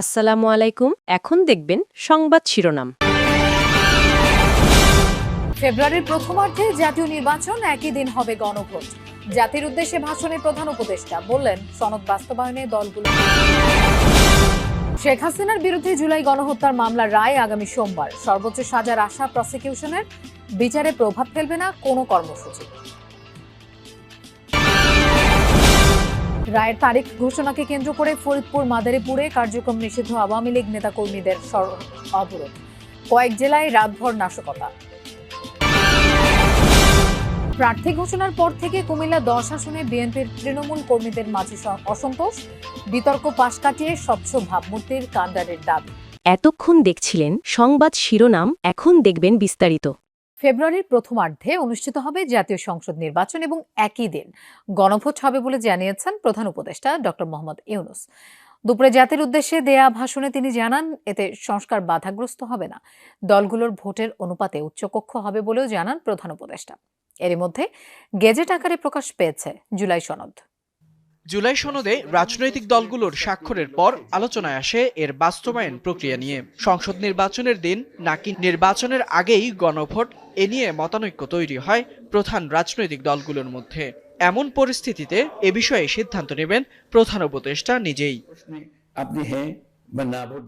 আসসালামু আলাইকুম। এখন দেখবেন সংবাদ শিরোনাম। ফেব্রুয়ারির প্রথমার্ধে জাতীয় নির্বাচন একই দিন হবে গণভোট। জাতির উদ্দেশ্যে ভাষণে প্রধান উপদেষ্টা বললেন, সনদ বাস্তবায়নে দলগুলো শেখ হাসিনার বিরুদ্ধে জুলাই গণহত্যার মামলার রায় আগামী সোমবার। সর্বোচ্চ সাজার আশা প্রসিকিউশনের বিচারে প্রভাব ফেলবে না কোনো কর্মসূচি। রায়ের তারিখ ঘোষণাকে কেন্দ্র করে ফরিদপুর, মাদারীপুরে কার্যক্রম নিষিদ্ধ আওয়ামী লীগ নেতাকর্মীদের সড়ক অবরোধ। কয়েক জেলায় রাতভর নাশকতা। প্রার্থী ঘোষণার পর থেকে কুমিল্লা দশ আসনে বিএনপির তৃণমূল কর্মীদের মাঝে অসন্তোষ। বিতর্ক পাশ কাটিয়ে স্বচ্ছ ভাবমূর্তির কান্ডারের দাবি। এতক্ষণ দেখছিলেন সংবাদ শিরোনাম, এখন দেখবেন বিস্তারিত। ফেব্রুয়ারির প্রথমার্ধে অনুষ্ঠিত হবে জাতীয় সংসদ নির্বাচন এবং একই দিন গণভোট হবে বলে জানিয়েছেন প্রধান উপদেষ্টা ডক্টর মোহাম্মদ ইউনুস। দুপুরে জাতির উদ্দেশ্যে দেয়া ভাষণে তিনি জানান, এতে সংস্কার বাধাগ্রস্ত হবে না। দলগুলোর ভোটের অনুপাতে উচ্চকক্ষ হবে বলেও জানান প্রধান উপদেষ্টা। এরই মধ্যে গেজেট আকারে প্রকাশ পেয়েছে জুলাই সনদ। জুলাই সনদে রাজনৈতিক দলগুলোর স্বাক্ষরের পর আলোচনায় আসে এর বাস্তবায়ন প্রক্রিয়া নিয়ে। সংসদ নির্বাচনের দিন নাকি নির্বাচনের আগেই গণভোট এ নিয়ে মতানৈক্য তৈরি হয় প্রধান রাজনৈতিক দলগুলোর মধ্যে। এমন পরিস্থিতিতে এ বিষয়ে সিদ্ধান্ত নেবেন প্রধান উপদেষ্টা নিজেই। আপনি হ্যাঁ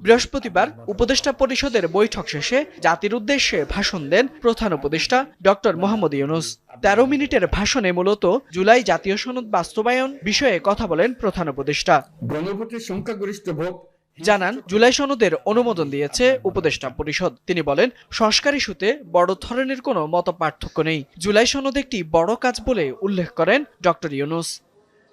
বৃহস্পতিবার উপদেষ্টা পরিষদের বৈঠক শেষে জাতির উদ্দেশ্যে ভাষণ দেন প্রধান উপদেষ্টা ডক্টর মোহাম্মদ ইউনুস। তেরো মিনিটের ভাষণে মূলত জুলাই জাতীয় সনদ বাস্তবায়ন বিষয়ে কথা বলেন প্রধান উপদেষ্টা। গণভোটের সংখ্যাগরিষ্ঠ ভোট জানান জুলাই সনদের অনুমোদন দিয়েছে উপদেষ্টা পরিষদ। তিনি বলেন সংস্কার ইস্যুতে বড় ধরনের কোনো মত পার্থক্য নেই। জুলাই সনদ একটি বড় কাজ বলে উল্লেখ করেন ডক্টর ইউনুস।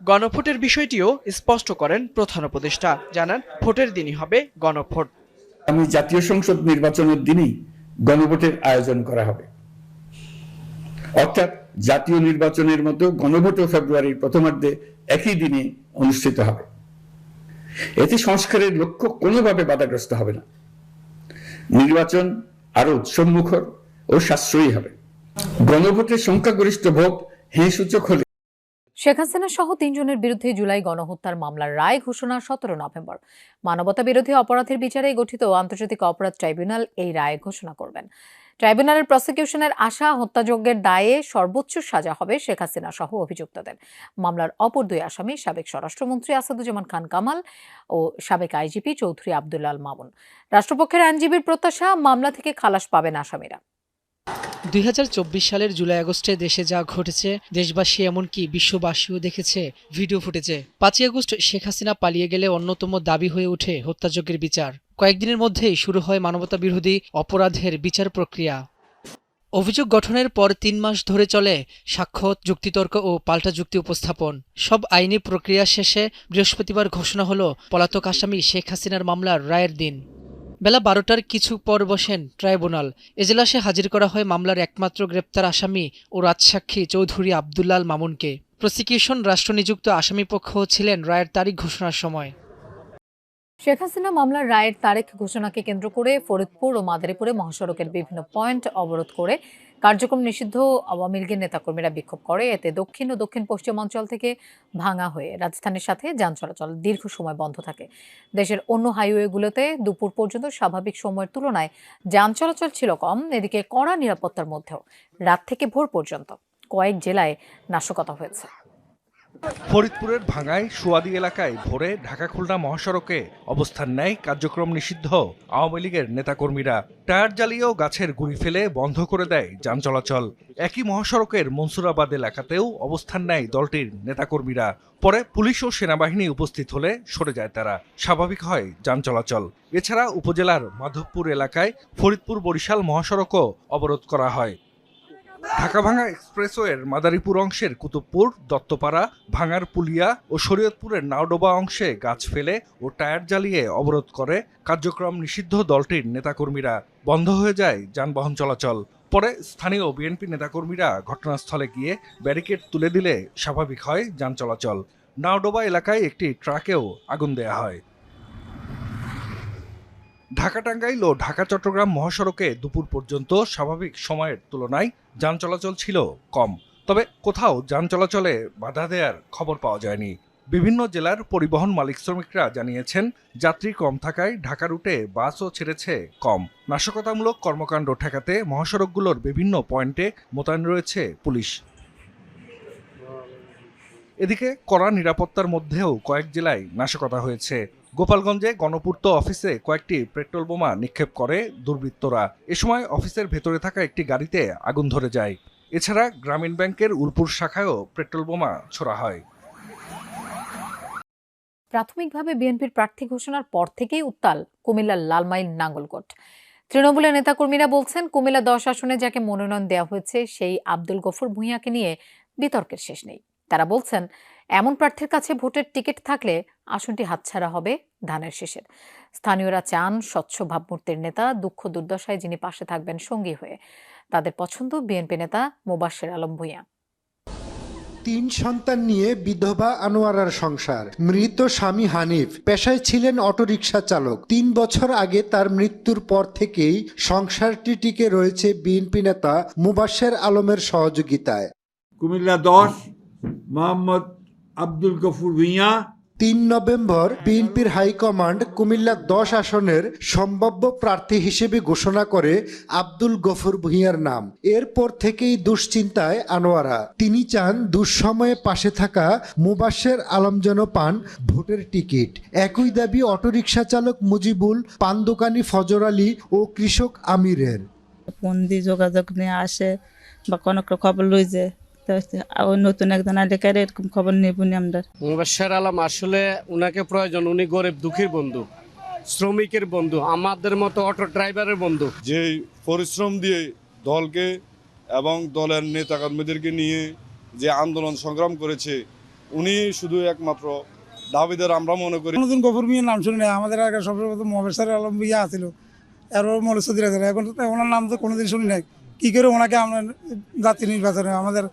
গণভোটের বিষয়টিও স্পষ্ট করেন প্রধান উপদেষ্টা। জানান, ভোটের দিনই হবে গণভোট। আমি জাতীয় সংসদ নির্বাচনের দিনই গণভোটের আয়োজন করা হবে। অর্থাৎ জাতীয় নির্বাচনের মতো গণভোটও ফেব্রুয়ারির প্রথমার্ধে একই দিনে অনুষ্ঠিত হবে। এতে সংস্কারের লক্ষ্য কোনোভাবে বাধাগ্রস্ত হবে না। নির্বাচন আরও উৎসবমুখর ও সাশ্রয়ী হবে। গণভোটের সংখ্যাগরিষ্ঠ ভোট হ্যাঁ সূচক হলে শেখ হাসিনা সহ তিনজনের বিরুদ্ধে জুলাই গণহত্যার মামলার রায় ঘোষণা সতেরো নভেম্বর। মানবতা বিরোধী অপরাধের বিচারে গঠিত আন্তর্জাতিক অপরাধ ট্রাইব্যুনাল এই রায় ঘোষণা করবেন। ট্রাইব্যুনালের প্রসিকিউশনের আশা, হত্যাযজ্ঞের দায়ে সর্বোচ্চ সাজা হবে শেখ হাসিনা সহ অভিযুক্তদের। মামলার অপর দুই আসামি সাবেক স্বরাষ্ট্রমন্ত্রী আসাদুজ্জামান খান কামাল ও সাবেক আইজিপি চৌধুরী আবদুল্লাল মামুন। রাষ্ট্রপক্ষের আইনজীবীর প্রত্যাশা, মামলা থেকে খালাস পাবেন আসামিরা। দুই হাজার চব্বিশ সালের জুলাই আগস্টে দেশে যা ঘটেছে, দেশবাসী এমনকি বিশ্ববাসীও দেখেছে ভিডিও ফুটেছে পাঁচই আগস্ট শেখ হাসিনা পালিয়ে গেলে অন্যতম দাবি হয়ে ওঠে হত্যাযজ্ঞের বিচার। কয়েকদিনের মধ্যেই শুরু হয় মানবতা বিরোধী অপরাধের বিচার প্রক্রিয়া। অভিযোগ গঠনের পর তিন মাস ধরে চলে সাক্ষ্য, যুক্তিতর্ক ও পাল্টা যুক্তি উপস্থাপন। সব আইনি প্রক্রিয়া শেষে বৃহস্পতিবার ঘোষণা হল, পলাতক আসামি শেখ হাসিনার মামলার রায়ের দিন। বেলা বারোটার কিছু পর বসেন ট্রাইব্যুনাল। এজলাসে হাজির করা হয় মামলার একমাত্র গ্রেপ্তার আসামি ও রাজসাক্ষী চৌধুরী আবদুল্লাল মামুনকে। প্রসিকিউশন রাষ্ট্রনিযুক্ত আসামিপক্ষ ছিলেন রায়ের তারিখ ঘোষণার সময়। শেখ হাসিনা মামলার রায়ের তারিখ ঘোষণাকে কেন্দ্র করে ফরিদপুর ও মাদারীপুরে মহাসড়কের বিভিন্ন পয়েন্ট অবরোধ করে কার্যক্রম নিষিদ্ধ, আওয়ামী লীগের নেতাকর্মীরা বিক্ষোভ করে। এতে দক্ষিণ ও দক্ষিণ পশ্চিম অঞ্চল থেকে ভাঙা হয়ে রাজস্থানের সাথে যান চলাচল দীর্ঘ সময় বন্ধ থাকে। দেশের অন্য হাইওয়েগুলোতে দুপুর পর্যন্ত স্বাভাবিক সময়ের তুলনায় যান চলাচল ছিল কম, এদিকে কড়া নিরাপত্তার মধ্যেও রাত থেকে ভোর পর্যন্ত কয়েক জেলায় নাশকতা হয়েছে। ফরিদপুরের ভাঙায় সুয়াদি এলাকায় ভোরে ঢাকা খুলনা মহাসড়কে অবস্থান নেয় কার্যক্রম নিষিদ্ধ। আওয়ামী লীগের নেতাকর্মীরা টায়ার জ্বালিয়েও গাছের গুঁড়ি ফেলে বন্ধ করে দেয় যান চলাচল। একই মহাসড়কের মনসুরাবাদ এলাকাতেও অবস্থান নেয় দলটির নেতাকর্মীরা। পরে পুলিশ ও সেনাবাহিনী উপস্থিত হলে সরে যায় তারা। স্বাভাবিক হয় যান চলাচল। এছাড়া উপজেলার মাধবপুর এলাকায় ফরিদপুর বরিশাল মহাসড়কও অবরোধ করা হয়। ঢাকা ভাঙা এক্সপ্রেসওয়ের মাদারীপুর অংশের কুতুবপুর, দত্তপাড়া ভাঙার পুলিয়া ও শরীয়তপুরের নাওডোবা অংশে গাছ ফেলে ও টায়ার জ্বালিয়ে অবরোধ করে কার্যক্রম নিষিদ্ধ দলটির নেতাকর্মীরা। বন্ধ হয়ে যায় যানবাহন চলাচল। পরে স্থানীয় বিএনপি নেতাকর্মীরা ঘটনাস্থলে গিয়ে ব্যারিকেড তুলে দিলে স্বাভাবিক হয় যান চলাচল। নাওডোবা এলাকায় একটি ট্রাকেও আগুন দেয়া হয়। ঢাকা টাঙ্গাইল ও ঢাকা চট্টগ্রাম মহাসড়কে দুপুর পর্যন্ত স্বাভাবিক সময়ের তুলনায় যান চলাচল ছিল কম। তবে কোথাও যান চলাচলে বাধা দেওয়ার খবর পাওয়া যায়নি। বিভিন্ন জেলার পরিবহন মালিক শ্রমিকরা জানিয়েছেন, যাত্রী কম থাকায় ঢাকা রুটে বাসও ছেড়েছে কম। নাশকতামূলক কর্মকাণ্ড ঠেকাতে মহাসড়কগুলোর বিভিন্ন পয়েন্টে মোতায়েন রয়েছে পুলিশ। এদিকে কড়া নিরাপত্তার মধ্যেও কয়েক জেলায় নাশকতা হয়েছে। গোপালগঞ্জে গণপূর্ত অফিসে কয়েকটি পেট্রোল বোমা নিক্ষেপ করে দুর্বৃত্তরা। এ সময় অফিসের ভেতরে থাকা একটি গাড়িতে আগুন ধরে যায়। এছাড়া গ্রামীণ ব্যাংকের উলপুর শাখায়ও পেট্রোল বোমা ছোড়া হয়। প্রাথমিকভাবে বিএনপির প্রার্থী ঘোষণার পর থেকেই উত্তাল কুমিল্লার লালমাইল নাঙ্গলকোট। তৃণমূলের নেতাকর্মীরা বলছেন, কুমিল্লা দশ আসনে যাকে মনোনয়ন দেওয়া হয়েছে, সেই আব্দুল গফুর ভূঁইয়াকে নিয়ে বিতর্কের শেষ নেই। তারা বলছেন, এমন প্রার্থীর কাছে ভোটের টিকিট থাকলে আসনটি হাতছাড়া হবে ধানের শেষের। স্থানীয়রা চান স্বচ্ছ ভাবমূর্তির নেতা দুঃখ দুর্দশায় যিনি পাশে থাকবেন সঙ্গী হয়ে। তাদের পছন্দ বিএনপি নেতা মোবাশ্বের আলম ভূঁইয়া। তিন সন্তান নিয়ে বিধবা আনোয়ারার সংসার। মৃত স্বামী হানিফ। পেশায় ছিলেন অটোরিকশা চালক। তিন বছর আগে তার মৃত্যুর পর থেকেই সংসারটি টিকে রয়েছে বিএনপি নেতা মুবাশ্বের আলমের সহযোগিতায়। কুমিল্লা দশ মোহাম্মদ আব্দুল গফুর ভুঁইয়া তিন নভেম্বর বিএনপির হাইকমান্ড কুমিল্লা দশ আসনের সম্ভাব্য প্রার্থী হিসেবে ঘোষণা করে আব্দুল গফুর ভূঁইয়ার নাম। এরপর থেকেই দুশ্চিন্তায় আনোয়ারা। তিনি চান দুঃসময়ে পাশে থাকা মুবাশ্বের আলম যেন পান ভোটের টিকিট। একই দাবি অটোরিকশা চালক মুজিবুল পান দোকানি ফজর আলী ও কৃষক আমিরের। ফোন দিয়ে যোগাযোগ নিয়ে আসে বা কোনো খবর লই যে নতুন একজন আলেকার এরকম খবর নেব নি আমরা। মুবাশার আলম আসলে উনাকে প্রয়োজন উনি গরিব দুঃখীর বন্ধু শ্রমিকের বন্ধু আমাদের মতো অটো ড্রাইভারের বন্ধু। যে পরিশ্রম দিয়ে দলকে এবং দলের নেতাকর্মীদেরকে নিয়ে যে আন্দোলন সংগ্রাম করেছে উনি শুধু একমাত্র দাবিদার আমরা মনে করি। নতুন গফুর মিয়ার নাম শুনি না আমাদের আগে সর্বপ্রথম মহেশ্বর আলম ইয়া আছিল। এরপর মৌলসুদ্দিন এখন তো ওনার নাম তো কোনোদিন শুনি নাই। কি করে ওনাকে আমরা জাতীয় নির্বাচনে আমাদের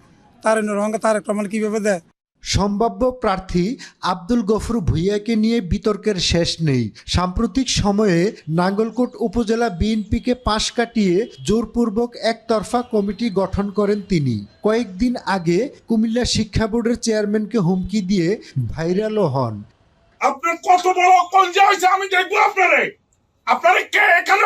তার রঙকে তার একটা মানে কীভাবে দেয়? সম্ভাব্য প্রার্থী আব্দুল গফুর ভুইয়াকে নিয়ে বিতর্কের শেষ নেই। সাম্প্রতিক সময়ে নাঙ্গলকোট উপজেলা বিএনপিকে পাশ কাটিয়ে জোরপূর্বক একতরফা কমিটি গঠন করেন তিনি। কয়েকদিন আগে কুমিল্লা শিক্ষা বোর্ডের চেয়ারম্যানকে হুমকি দিয়ে ভাইরালও হন। আপনার কত বড় আমি দেখব আপনারে। আপনারে কে এখানে